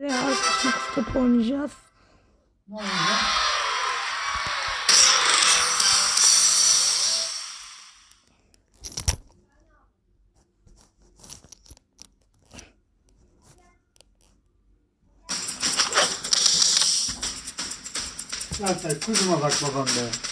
Ve arkadaşımla top oynayacağız. Ne? Lan sen kuzuma bak babam be.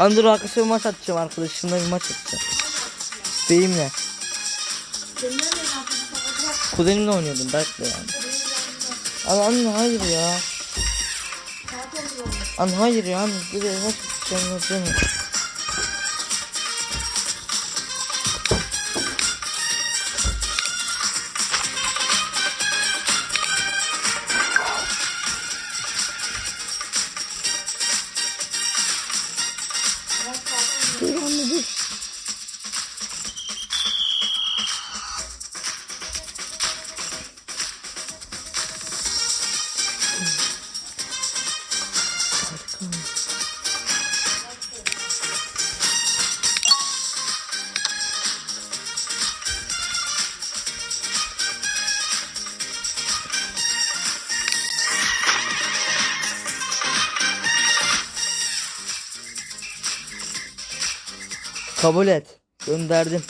Lan dur arkadaşlar maç atacağım arkadaşımla bir maç atacağım. Beyimle. Kuzenimle oynuyordum Berk'le yani. Ama anne hayır ya. Anne hayır ya anne. Bir de maç atacağım Kabul et. Gönderdim.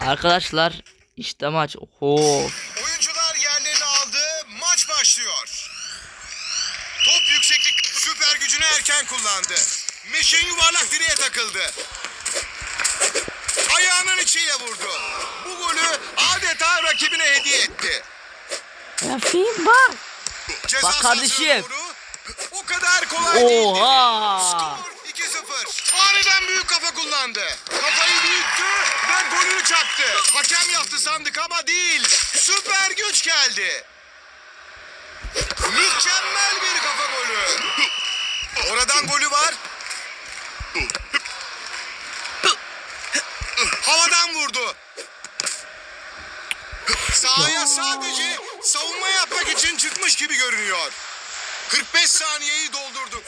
Arkadaşlar işte maç. Oho. Oyuncular yerlerini aldı. Maç başlıyor. Top yükseklik süper gücünü erken kullandı. Meşin yuvarlak direğe takıldı. İçiyle vurdu. Bu golü adeta rakibine hediye etti. Rafiğim bak. Ceza Bak kardeşim. O kadar kolay değildi. Oha. Skor 2-0. Aniden büyük kafa kullandı. Kafayı büyüttü ve golünü çaktı. Hakem yaptı sandık ama değil. Süper güç geldi. Mükemmel bir kafa golü. Oradan golü var. Havadan vurdu. Sahaya sadece savunma yapmak için çıkmış gibi görünüyor. 45 saniyeyi doldurduk.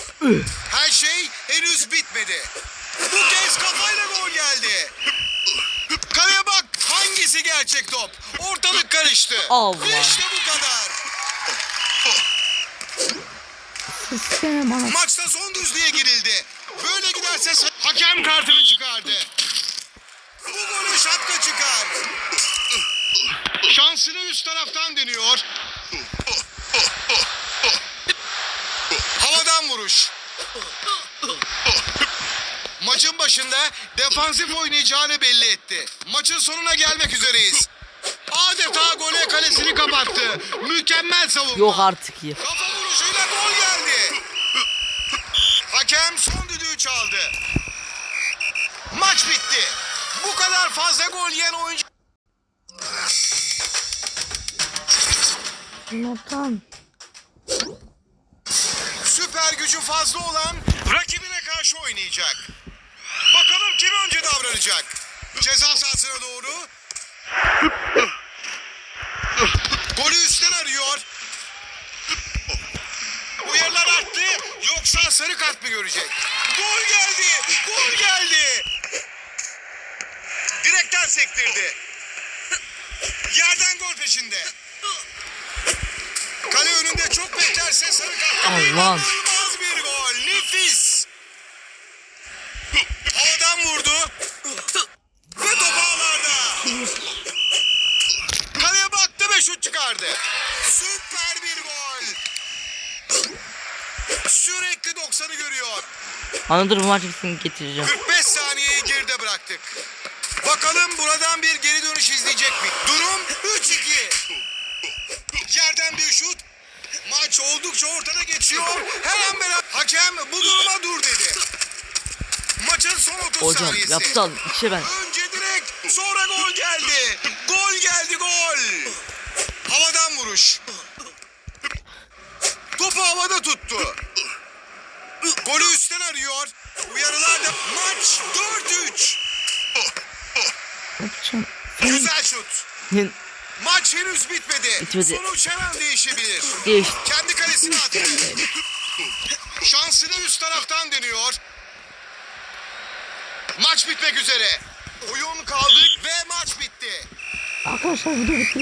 Her şey henüz bitmedi. Bu kez kafayla gol geldi. Kaleye bak hangisi gerçek top? Ortalık karıştı. Allah. İşte bu kadar. Maçta son düzlüğe girildi. Böyle giderse hakem kartını çıkardı. Bu golü şapka çıkar. Şansını üst taraftan deniyor. Havadan vuruş. Maçın başında defansif oynayacağını belli etti. Maçın sonuna gelmek üzereyiz. Adeta gole kalesini kapattı. Mükemmel savunma. Yok artık ya. Kafa vuruşuyla gol geldi. Hakem son düdüğü çaldı. Maç bitti. Bu kadar fazla gol yiyen oyuncu Notan. süper gücü fazla olan rakibine karşı oynayacak. Bakalım kim önce davranacak. Ceza sahasına doğru. Golü üstten arıyor. Uyarılar arttı. Yoksa sarı kart mı görecek? Gol geldi. Gol geldi. Direkten sektirdi. Yerden gol peşinde. Kale önünde çok beklerse sarı kart. Allah'ım. İnanılmaz bir gol. Nefis. Havadan vurdu. Ve top ağlarda. Kaleye baktı ve şut çıkardı. Süper bir gol. Sürekli 90'ı görüyor. Anne dur bu maç bitsin getireceğim. 45 saniyeyi geride bıraktık. Bakalım buradan bir geri dönüş izleyecek mi? Durum 3-2. Yerden bir şut. Maç oldukça ortada geçiyor. Her an beraber hakem bu duruma dur dedi. Maçın son 30 Hocam saniyesi. yapsal içe ben. Önce direkt sonra gol geldi. Gol geldi gol. Havadan vuruş. Topu havada tuttu. Golü üstten arıyor. Uyarılar da maç 4-3. Ne yapacağım? Güzel şut. Hin- Maç henüz bitmedi. Bitmedi. Sonuç her an değişebilir. Geçti. Kendi kalesine attı. Şansını üst taraftan deniyor. Maç bitmek üzere. Oyun kaldı ve maç bitti. Arkadaşlar video bitti.